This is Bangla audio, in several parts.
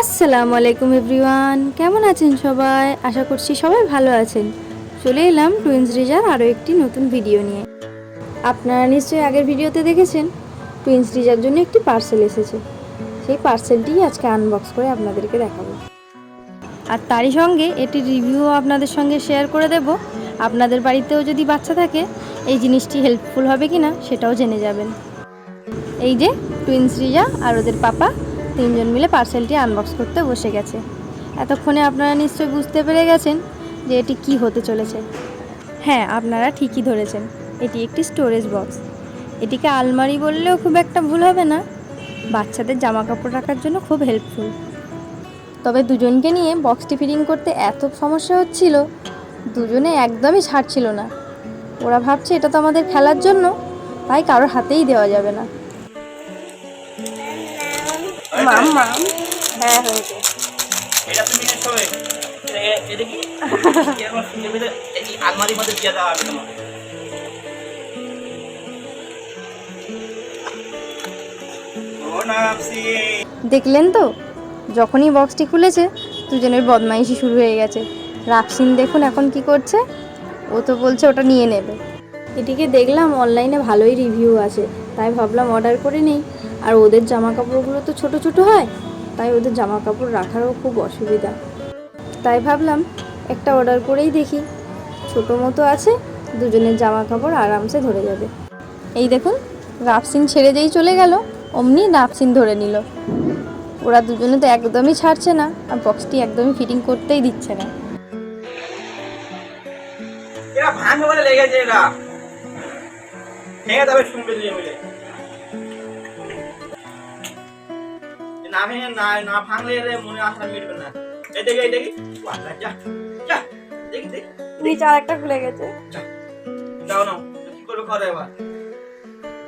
আসসালামু আলাইকুম এভরিওয়ান, কেমন আছেন সবাই? আশা করছি সবাই ভালো আছেন। চলে এলাম টুইন্স রিজার আরও একটি নতুন ভিডিও নিয়ে। আপনারা নিশ্চয়ই আগের ভিডিওতে দেখেছেন, টুইন্স রিজার জন্য একটি পার্সেল এসেছে। সেই পার্সেলটি আজকে আনবক্স করে আপনাদেরকে দেখাবো। আর তারই সঙ্গে এটির রিভিউও আপনাদের সঙ্গে শেয়ার করে দেব। আপনাদের বাড়িতেও যদি বাচ্চা থাকে, এই জিনিসটি হেল্পফুল হবে কি না সেটাও জেনে যাবেন। এই যে টুইন্স রিজা আর ওদের পাপা তিনজন মিলে পার্সেলটি আনবক্স করতে বসে গেছে। এতক্ষণে আপনারা নিশ্চয়ই বুঝতে পেরে গেছেন যে এটি কি হতে চলেছে। হ্যাঁ আপনারা ঠিকই ধরেছেন, এটি একটি স্টোরেজ বক্স এটিকে আলমারি বললেও খুব একটা ভুল হবে না। বাচ্চাদের জামা কাপড় রাখার জন্য খুব হেল্পফুল তবে দুজনকে নিয়ে বক্সটি ফিটিং করতে এত সমস্যা হচ্ছিল, দুজনে একদমই ছাড়ছিল না। ওরা ভাবছে এটা তো আমাদের খেলার জন্য, তাই কারোর হাতেই দেওয়া যাবে না। হ্যাঁ হয়েছে। এটা তুমি নিয়ে সবে এটা কি এরকম সুন্দর করে এই আলমারির মধ্যে দিয়ে দেওয়া হবে তোমার দেখলেন তো? যখনই বক্সটি খুলেছে দুজনের বদমাইশি শুরু হয়ে গেছে। রাফসিন দেখুন এখন কি করছে। ও তো বলছে ওটা নিয়ে নেবে। এটিকে দেখলাম অনলাইনে ভালোই রিভিউ আছে। তাই ভাবলাম অর্ডার করে নেই। আর ওদের জামা কাপড়গুলো তো ছোট ছোট হয়, তাই ওদের জামা কাপড় রাখারও খুব অসুবিধা। তাই ভাবলাম একটা অর্ডার করেই দেখি। ছোট মতো আছে, দুজনের জামা কাপড় আরামসে ধরে যাবে। এই দেখুন, রাফসিন ছেড়ে যেই চলে গেল, অমনি রাফসিন ধরে নিল। ওরা দুজনে তো একদমই ছাড়ছে না, আর বক্সটি একদমই ফিটিং করতেই দিচ্ছে না। এরা লেগেছে এরা। ভেঙে তবে শুনবে না ভেঙে না না ভাঙলে এর মনে আশা মিটবে না। এই দেখি এই দেখি। বাবা, যা যা দেখি দেখি। নিচে আরেকটা খুলে গেছে। দাও না কি করবে করো এবার?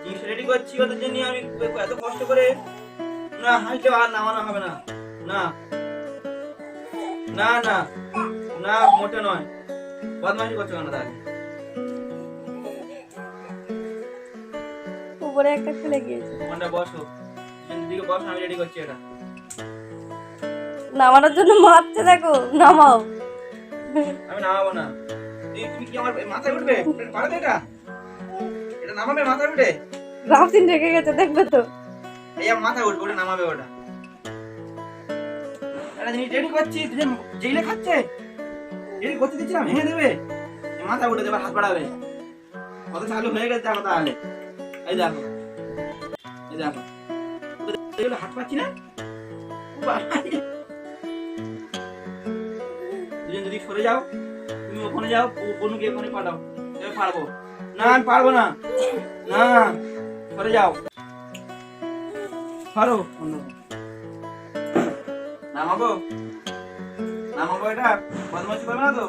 জিনিস রেডি করছি ওদের জন্য আমি এত কষ্ট করে। না হাইটে আর নামানো হবে না। না না না না মোটে নয়। বদমাশি করছ কেন তাহলে? উপরে একটা খুলে গিয়েছে। ফোনটা বসো। দিকে বসো আমি রেডি করছি এটা। নামানোর জন্য মারছে দেখো নামাও। আমি নামাবো না। এই তুমি কি আমার মাথায় উঠবে? পারবে এটা? এটা নামাবে মাথায় উঠে? রাফসিন রেখে গেছে দেখবে তো। এই আমার মাথায় উঠবে ওটা নামাবে ওটা। একটা জিনিস রেডি করছি দুজন জেলে খাচ্ছে? রেডি করতে দিচ্ছিলাম ভেঙে দেবে? মাথায় উঠে দেবে হাত বাড়াবে। কত চালু হয়ে গেছে দেখো তাহলে। এই দেখো। এই দেখো। এগুলো হাত পাচ্ছি না? দুজন যদি সরে যাও, তুমি ওখানে যাও বনুকে ওখানে পাঠাও এবার পারব। না, আমি পারব না। না, সরে যাও। পারো? অন্য নামাবো? নামাবো এটা? বদমাশি করবে না তো?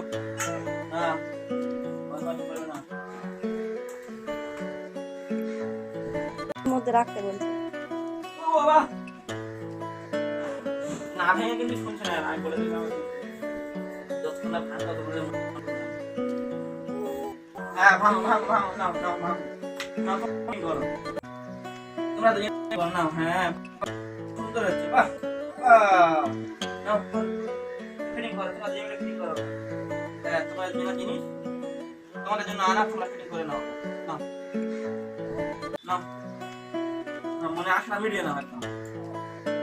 মধ্যে রাখতে বলছে। বাবা। না ভেঙে কিন্তু শুনছে না, আমি বলে দিলাম। যতক্ষণ না ভাঙ ততক্ষণ হ্যাঁ ভাঙো ভাঙো ভাঙো নাও নাও ভাঙো। নাও তুমি করো? তোমরা দুজন করো? নাও হ্যাঁ। সুন্দর হচ্ছে, বাহ। নাও ফিটিং করো করো। হ্যাঁ তোমার জন্য জিনিস? তোমাদের জন্য আনা তোমরা ফিটিং করে নাও। নাও। নাও। মনে আসা ভিডিও না একদম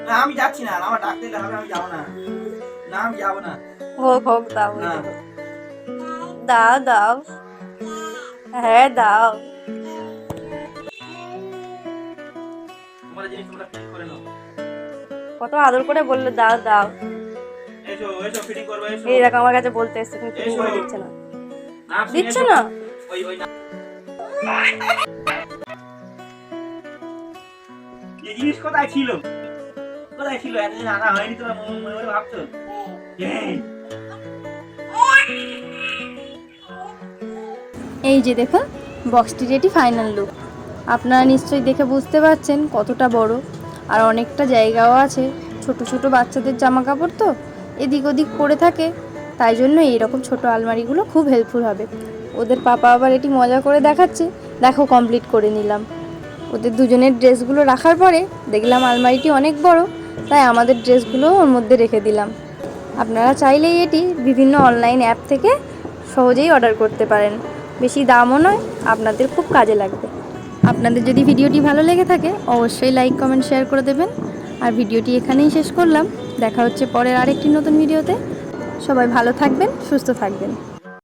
না। আমি যাচ্ছি না আমার ডাকতে দিলে হবে আমি যাব না। না আমি যাব না। হোক হোক দাও দাও। দাও হ্যাঁ দাও। কত আদর করে বলল দাও দাও। এই দেখো আমার কাছে বলতে এসছে তুমি ফিটিং করে দিচ্ছে না। দিচ্ছ না। এই জিনিস কোথায় ছিল? কোথায় ছিল? এতদিন আনা হয়নি তোমরা মনে মনে ভাবছ? এই, যে দেখুন বক্সটির এটি ফাইনাল লুক আপনারা নিশ্চয়ই দেখে বুঝতে পারছেন কতটা বড়। আর অনেকটা জায়গাও আছে ছোট ছোট বাচ্চাদের জামা কাপড় তো এদিক ওদিক পড়ে থাকে। তাই জন্য এইরকম ছোট আলমারিগুলো খুব হেল্পফুল হবে। ওদের পাপা আবার এটি মজা করে দেখাচ্ছে। দেখো কমপ্লিট করে নিলাম। ওদের দুজনের ড্রেসগুলো রাখার পরে দেখলাম আলমারিটি অনেক বড়, তাই আমাদের ড্রেসগুলো ওর মধ্যে রেখে দিলাম। আপনারা চাইলেই এটি বিভিন্ন অনলাইন অ্যাপ থেকে সহজেই অর্ডার করতে পারেন। বেশি দামও নয়, আপনাদের খুব কাজে লাগবে। আপনাদের যদি ভিডিওটি ভালো লেগে থাকে, অবশ্যই লাইক, কমেন্ট, শেয়ার করে দেবেন। আর ভিডিওটি এখানেই শেষ করলাম। দেখা হচ্ছে পরের আরেকটি নতুন ভিডিওতে। সবাই ভালো থাকবেন, সুস্থ থাকবেন।